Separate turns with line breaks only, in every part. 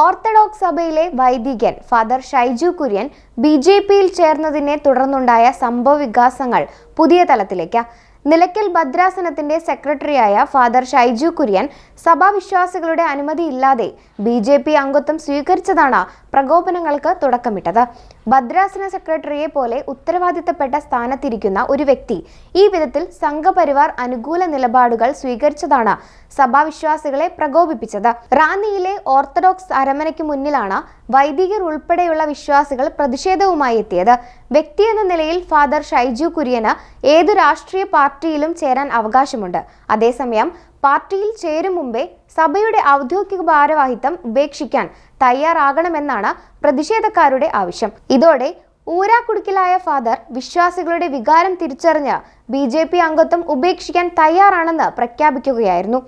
Orthodox സഭയിലെ വൈദികൻ father Shaiju Kurian B J പിയിൽ ചേർന്നതിനെ തുടർന്നുണ്ടായ സംഭവ വികാസങ്ങൾ പുതിയ തലത്തിലേക്ക് നിലയ്ക്കൽ ഭദ്രാസനത്തിന്റെ സെക്രട്ടറിയായ ഫാദർ ഷൈജു കുര്യൻ സഭാവിശ്വാസികളുടെ അനുമതിയില്ലാതെ ബി ജെ പി അംഗത്വം സ്വീകരിച്ചതാണ് പ്രകോപനങ്ങൾക്ക് തുടക്കമിട്ടത്. ഭദ്രാസന സെക്രട്ടറിയെ പോലെ ഉത്തരവാദിത്തപ്പെട്ട സ്ഥാനത്തിരിക്കുന്ന ഒരു വ്യക്തി ഈ വിധത്തിൽ സംഘപരിവാർ അനുകൂല നിലപാടുകൾ സ്വീകരിച്ചതാണ് സഭാവിശ്വാസികളെ പ്രകോപിപ്പിച്ചത്. റാന്നിയിലെ ഓർത്തഡോക്സ് അരമനയ്ക്ക് മുന്നിലാണ് വൈദികർ ഉൾപ്പെടെയുള്ള വിശ്വാസികൾ പ്രതിഷേധവുമായി എത്തിയത്. വ്യക്തി എന്ന നിലയിൽ ഫാദർ ഷൈജു കുര്യന് ഏതു രാഷ്ട്രീയ പാർട്ടിയിലും ചേരാൻ അവകാശമുണ്ട്. അതേസമയം പാർട്ടിയിൽ ചേരും മുമ്പേ സഭയുടെ ഔദ്യോഗിക ഭാരവാഹിത്വം ഉപേക്ഷിക്കാൻ തയ്യാറാകണമെന്നാണ് പ്രതിഷേധക്കാരുടെ ആവശ്യം. ഇതോടെ ഊരാക്കുടുക്കിലായ ഫാദർ വിശ്വാസികളുടെ വികാരം തിരിച്ചറിഞ്ഞ് ബി ജെ പി അംഗത്വം ഉപേക്ഷിക്കാൻ തയ്യാറാണെന്ന് പ്രഖ്യാപിക്കുകയായിരുന്നു.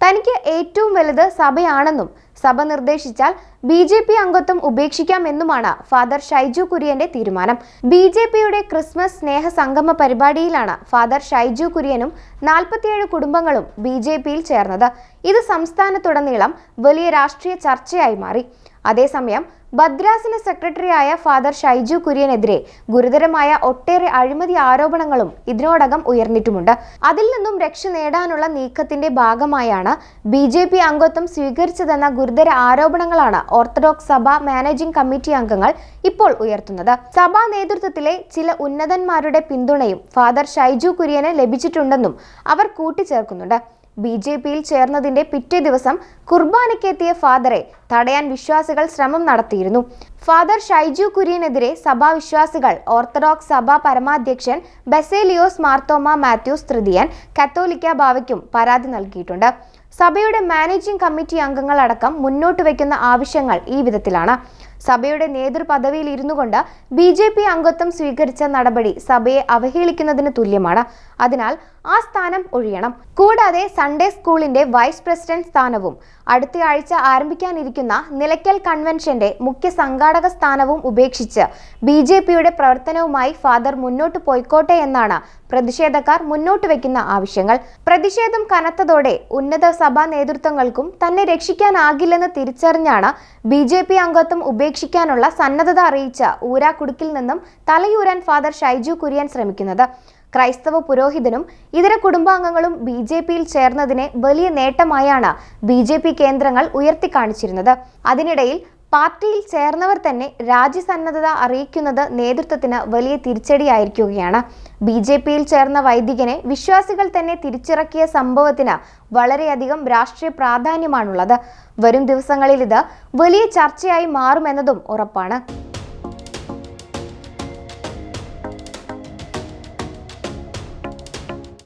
തനിക്ക് ഏറ്റവും വലുത് സഭയാണെന്നും സഭ നിർദ്ദേശിച്ചാൽ ബി ജെ പി അംഗത്വം ഉപേക്ഷിക്കാമെന്നുമാണ് ഫാദർ ഷൈജു കുര്യന്റെ തീരുമാനം. ബി ജെ പിയുടെ ക്രിസ്മസ് സ്നേഹ സംഗമ പരിപാടിയിലാണ് ഫാദർ ഷൈജു കുര്യനും നാൽപ്പത്തിയേഴ് കുടുംബങ്ങളും ബി ജെ പിയിൽ ചേർന്നത്. ഇത് സംസ്ഥാനത്തുടനീളം വലിയ രാഷ്ട്രീയ ചർച്ചയായി മാറി. അതേസമയം ഭദ്രാസന സെക്രട്ടറിയായ ഫാദർ ഷൈജു കുര്യനെതിരെ ഗുരുതരമായ ഒട്ടേറെ അഴിമതി ആരോപണങ്ങളും ഇതിനോടകം ഉയർന്നിട്ടുമുണ്ട്. അതിൽ നിന്നും രക്ഷ നേടാനുള്ള നീക്കത്തിന്റെ ഭാഗമായാണ് ബി ജെ പി അംഗത്വം സ്വീകരിച്ചതെന്ന ഗുരുതര ആരോപണങ്ങളാണ് ഓർത്തഡോക്സ് സഭ മാനേജിംഗ് കമ്മിറ്റി അംഗങ്ങൾ ഇപ്പോൾ ഉയർത്തുന്നത്. സഭാ നേതൃത്വത്തിലെ ചില ഉന്നതന്മാരുടെ പിന്തുണയും ഫാദർ ഷൈജു കുര്യന് ലഭിച്ചിട്ടുണ്ടെന്നും അവർ കൂട്ടിച്ചേർക്കുന്നുണ്ട്. ബി ജെ പിയിൽ ചേർന്നതിന്റെ പിറ്റേ ദിവസം കുർബാനയ്ക്കെത്തിയ ഫാദറെ തടയാൻ വിശ്വാസികൾ ശ്രമം നടത്തിയിരുന്നു. ഫാദർ ഷൈജു കുര്യനെതിരെ സഭാവിശ്വാസികൾ ഓർത്തഡോക്സ് സഭാ പരമാധ്യക്ഷൻ ബെസേലിയോസ് മാർത്തോമ മാത്യൂസ് തൃതീയൻ കത്തോലിക്ക ബാവയ്ക്കും പരാതി നൽകിയിട്ടുണ്ട്. സഭയുടെ മാനേജിംഗ് കമ്മിറ്റി അംഗങ്ങളടക്കം മുന്നോട്ട് വയ്ക്കുന്ന ആവശ്യങ്ങൾ ഈ വിധത്തിലാണ്. സഭയുടെ നേതൃപദവിയിൽ ഇരുന്നു കൊണ്ട് ബി ജെ പി അംഗത്വം സ്വീകരിച്ച നടപടി സഭയെ അവഹേളിക്കുന്നതിന് തുല്യമാണ്. അതിനാൽ ആ സ്ഥാനം ഒഴിയണം. കൂടാതെ സൺഡേ സ്കൂളിന്റെ വൈസ് പ്രസിഡന്റ് സ്ഥാനവും അടുത്ത ആഴ്ച ആരംഭിക്കാനിരിക്കുന്ന നിലയ്ക്കൽ കൺവെൻഷന്റെ മുഖ്യ സംഘാടക സ്ഥാനവും ഉപേക്ഷിച്ച് ബി ജെ പിയുടെ പ്രവർത്തനവുമായി ഫാദർ മുന്നോട്ട് പോയിക്കോട്ടെ എന്നാണ് പ്രതിഷേധക്കാർ മുന്നോട്ട് വയ്ക്കുന്ന ആവശ്യങ്ങൾ. പ്രതിഷേധം കനത്തതോടെ ഉന്നത സഭാ നേതൃത്വങ്ങൾക്കും തന്നെ രക്ഷിക്കാനാകില്ലെന്ന് തിരിച്ചറിഞ്ഞാണ് ബി ജെ പി അംഗത്വം ഉപേക്ഷിക്കാനുള്ള സന്നദ്ധത അറിയിച്ച ഊരാക്കുടുക്കിൽ നിന്നും തലയൂരാൻ ഫാദർ ഷൈജു കുര്യൻ ശ്രമിക്കുന്നത്. ക്രൈസ്തവ പുരോഹിതനും ഇതര കുടുംബാംഗങ്ങളും ബി ജെ പിയിൽ ചേർന്നതിനെ വലിയ നേട്ടമായാണ് ബി ജെ പി കേന്ദ്രങ്ങൾ ഉയർത്തിക്കാണിച്ചിരുന്നത്. അതിനിടയിൽ പാർട്ടിയിൽ ചേർന്നവർ തന്നെ രാജ്യസന്നദ്ധത അറിയിക്കുന്നത് നേതൃത്വത്തിന് വലിയ തിരിച്ചടിയായിരിക്കുകയാണ്. ബി ജെ പിയിൽ ചേർന്ന വൈദികനെ വിശ്വാസികൾ തന്നെ തിരിച്ചിറക്കിയ സംഭവത്തിന് വളരെയധികം രാഷ്ട്രീയ പ്രാധാന്യമാണുള്ളത്. വരും ദിവസങ്ങളിൽ ഇത് വലിയ ചർച്ചയായി മാറുമെന്നതും ഉറപ്പാണ്